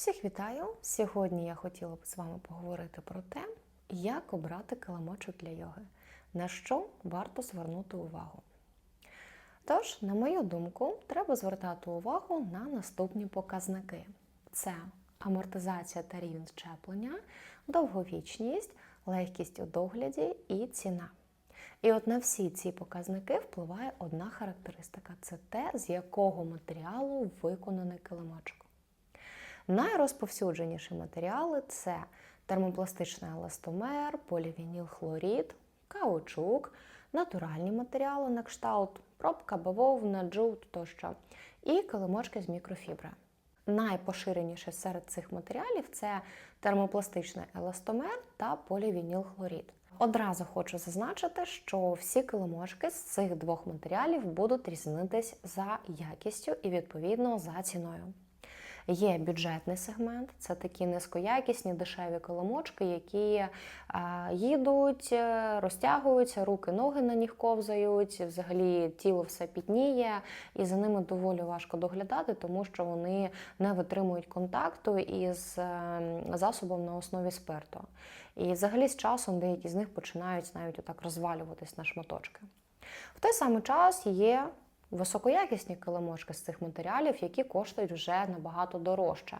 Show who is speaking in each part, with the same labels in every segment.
Speaker 1: Всіх вітаю! Сьогодні я хотіла б з вами поговорити про те, як обрати килимочок для йоги, на що варто звернути увагу. Тож, на мою думку, треба звертати увагу на наступні показники: це амортизація та рівень щеплення, довговічність, легкість у догляді і ціна. І от на всі ці показники впливає одна характеристика це те, з якого матеріалу виконаний килимочок. Найрозповсюдженіші матеріали це термопластичний еластомер, полівінілхлорід, каучук, натуральні матеріали на кшталт, пробка, бавовна, джут тощо, і килимочки з мікрофібри. Найпоширеніше серед цих матеріалів це термопластичний еластомер та полівінілхлорід. Одразу хочу зазначити, що всі килимочки з цих двох матеріалів будуть різнитись за якістю і відповідно за ціною. Є бюджетний сегмент, це такі низькоякісні дешеві коломочки, які їдуть, е, розтягуються, руки, ноги на них ковзають, взагалі тіло все пітніє, і за ними доволі важко доглядати, тому що вони не витримують контакту із е, засобом на основі спирту. І взагалі з часом деякі з них починають навіть отак розвалюватись на шматочки. В той самий час є високоякісні килимочки з цих матеріалів, які коштують вже набагато дорожче.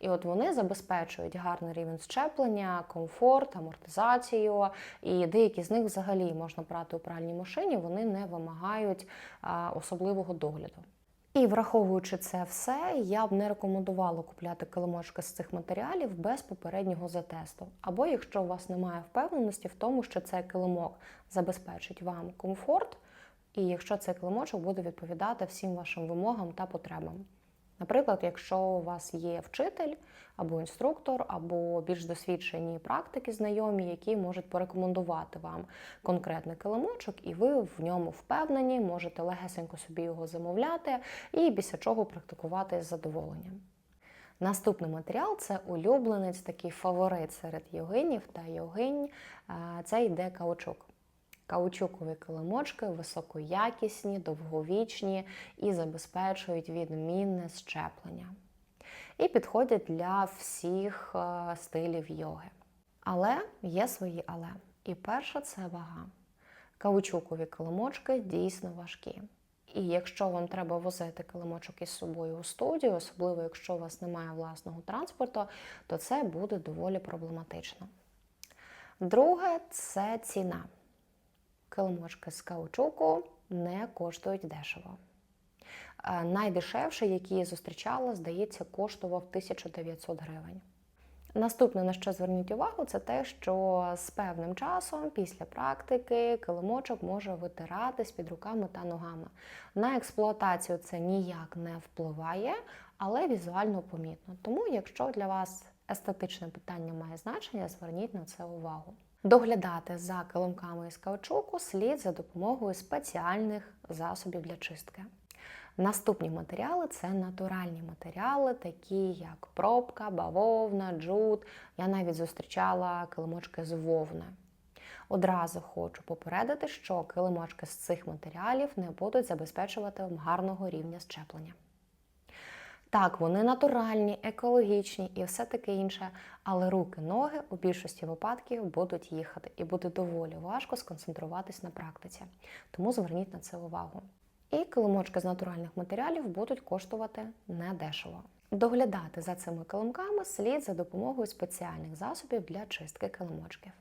Speaker 1: І от вони забезпечують гарний рівень щеплення, комфорт, амортизацію, і деякі з них взагалі можна брати у пральній машині, вони не вимагають особливого догляду. І враховуючи це все, я б не рекомендувала купляти килимочки з цих матеріалів без попереднього затесту. Або якщо у вас немає впевненості в тому, що цей килимок забезпечить вам комфорт, і якщо цей килимочок буде відповідати всім вашим вимогам та потребам. Наприклад, якщо у вас є вчитель або інструктор, або більш досвідчені практики знайомі, які можуть порекомендувати вам конкретний килимочок, і ви в ньому впевнені, можете легесенько собі його замовляти і після чого практикувати з задоволенням. Наступний матеріал це улюбленець, такий фаворит серед йогинів та йогинь. Це йде каучук. Каучукові килимочки високоякісні, довговічні і забезпечують відмінне щеплення. І підходять для всіх е, стилів йоги. Але є свої але. І перше це вага. Каучукові килимочки дійсно важкі. І якщо вам треба возити килимочок із собою у студію, особливо якщо у вас немає власного транспорту, то це буде доволі проблематично. Друге це ціна килимочки з каучуку не коштують дешево. Найдешевший, який я зустрічала, здається, коштував 1900 гривень. Наступне, на що зверніть увагу, це те, що з певним часом, після практики, килимочок може витиратись під руками та ногами. На експлуатацію це ніяк не впливає, але візуально помітно. Тому, якщо для вас естетичне питання має значення, зверніть на це увагу. Доглядати за килимками із каучуку слід за допомогою спеціальних засобів для чистки. Наступні матеріали це натуральні матеріали, такі як пробка, бавовна, джут. Я навіть зустрічала килимочки з вовни. Одразу хочу попередити, що килимочки з цих матеріалів не будуть забезпечувати гарного рівня щеплення. Так, вони натуральні, екологічні і все таке інше, але руки, ноги у більшості випадків будуть їхати, і буде доволі важко сконцентруватись на практиці. Тому зверніть на це увагу. І килимочки з натуральних матеріалів будуть коштувати недешево. Доглядати за цими килимками слід за допомогою спеціальних засобів для чистки килимочків.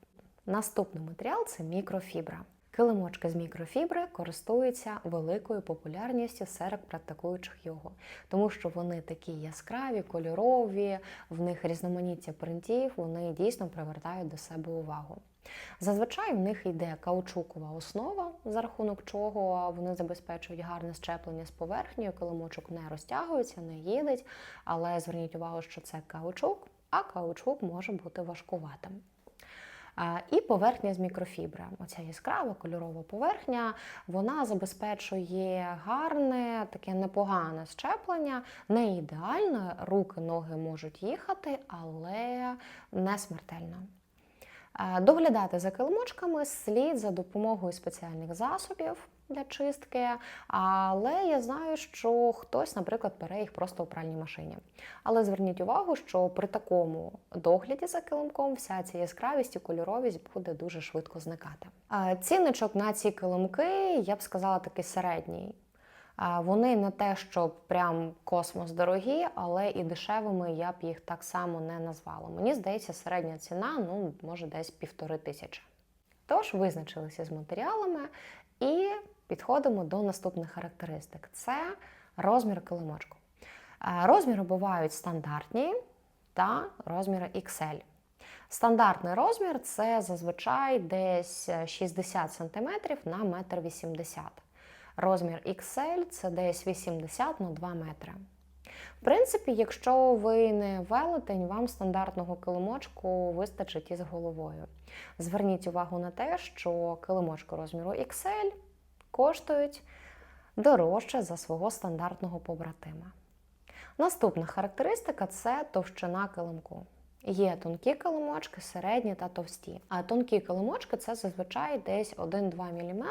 Speaker 1: Наступний матеріал це мікрофібра. Килимочки з мікрофібри користуються великою популярністю серед практикуючих йогу, тому що вони такі яскраві, кольорові, в них різноманіття принтів, вони дійсно привертають до себе увагу. Зазвичай в них йде каучукова основа, за рахунок чого вони забезпечують гарне щеплення з поверхнею, килимочок не розтягується, не їдеть, але зверніть увагу, що це каучук, а каучук може бути важкуватим. І поверхня з мікрофібри. Оця яскрава кольорова поверхня, вона забезпечує гарне, таке непогане щеплення, не ідеальне, руки, ноги можуть їхати, але не смертельно. Доглядати за килимочками слід за допомогою спеціальних засобів. Для чистки, але я знаю, що хтось, наприклад, бере їх просто у пральній машині. Але зверніть увагу, що при такому догляді за килимком вся ця яскравість і кольоровість буде дуже швидко зникати. А Цінничок на ці килимки, я б сказала, такий середній. Вони не те, щоб прям космос дорогі, але і дешевими я б їх так само не назвала. Мені здається, середня ціна ну, може десь півтори тисячі. Тож визначилися з матеріалами і підходимо до наступних характеристик: це розмір килимочку. Е, Розміри бувають стандартні та розміри XL. Стандартний розмір це зазвичай десь 60 см на 1,80 м. Розмір XL це десь 80 на 2 метри. В принципі, якщо ви не велетень, вам стандартного килимочку вистачить із головою. Зверніть увагу на те, що килимочки розміру XL коштують дорожче за свого стандартного побратима. Наступна характеристика це товщина килимку. Є тонкі килимочки, середні та товсті. А тонкі килимочки це зазвичай десь 1-2 мм.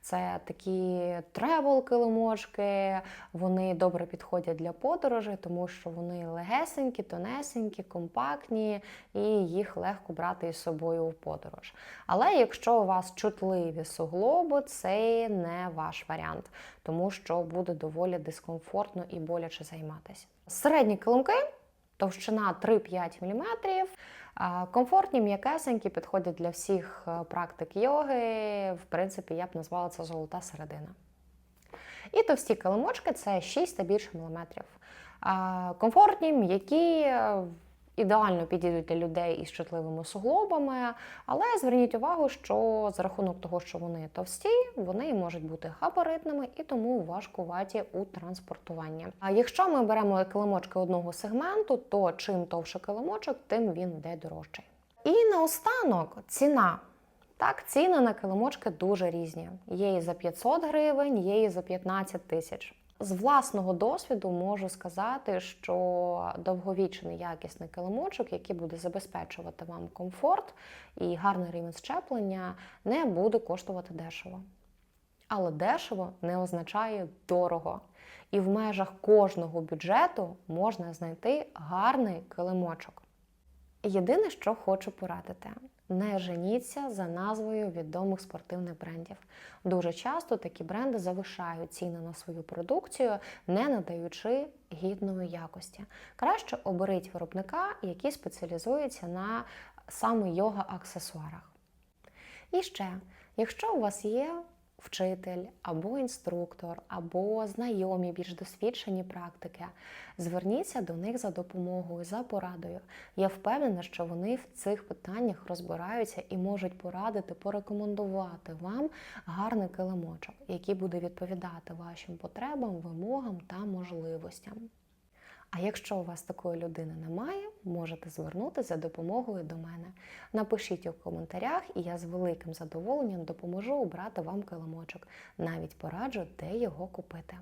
Speaker 1: Це такі тревел килимочки, вони добре підходять для подорожей, тому що вони легесенькі, тонесенькі, компактні, і їх легко брати із собою в подорож. Але якщо у вас чутливі суглоби, це не ваш варіант, тому що буде доволі дискомфортно і боляче займатися. Середні килимки. Товщина 3-5 мм. Комфортні, м'якесенькі, підходять для всіх е, практик йоги. В принципі, я б назвала це золота середина. І товсті килимочки це 6 та більше міліметрів. Комфортні, м'які, е, ідеально підійдуть для людей із чутливими суглобами, але зверніть увагу, що за рахунок того, що вони товсті, вони можуть бути габаритними і тому важкуваті у транспортуванні. А якщо ми беремо килимочки одного сегменту, то чим товше килимочок, тим він йде дорожчий. І наостанок ціна. Так, ціни на килимочки дуже різні. Є і за 500 гривень, є і за 15 тисяч. З власного досвіду можу сказати, що довговічний якісний килимочок, який буде забезпечувати вам комфорт і гарний рівень щеплення, не буде коштувати дешево. Але дешево не означає дорого. І в межах кожного бюджету можна знайти гарний килимочок. Єдине, що хочу порадити, не женіться за назвою відомих спортивних брендів. Дуже часто такі бренди завишають ціни на свою продукцію, не надаючи гідної якості. Краще оберіть виробника, який спеціалізується на саме йога-аксесуарах. І ще, якщо у вас є вчитель або інструктор, або знайомі більш досвідчені практики, зверніться до них за допомогою, за порадою. Я впевнена, що вони в цих питаннях розбираються і можуть порадити, порекомендувати вам гарний килимочок, який буде відповідати вашим потребам, вимогам та можливостям. А якщо у вас такої людини немає, можете звернутися за допомогою до мене. Напишіть у коментарях, і я з великим задоволенням допоможу обрати вам килимочок. Навіть пораджу, де його купити.